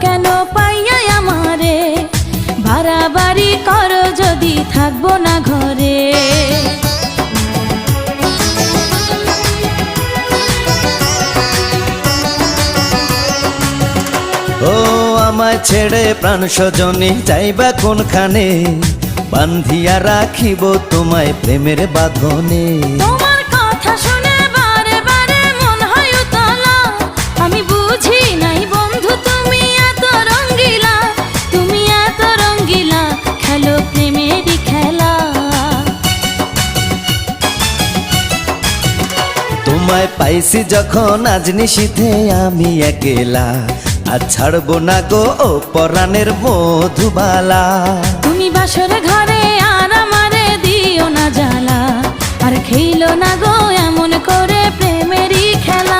কেন পাইয়া আমারে? বাড়াবাড়ি করো যদি থাকব না ঘরে। ও আমায় ছেড়ে প্রাণ স্বজনে যাইবা কোনখানে? বান্ধিয়া রাখিব তোমায় প্রেমের বাঁধনে। তোমার কথা তোমায় পাইছি যখন আজ নিশীথে আমি একেলা। আর ছাড়বো না গো, ও পরাণের মধুবালা। তুমি বাসর ঘরে আর আমারে দিও না জ্বালা। আর খেলো না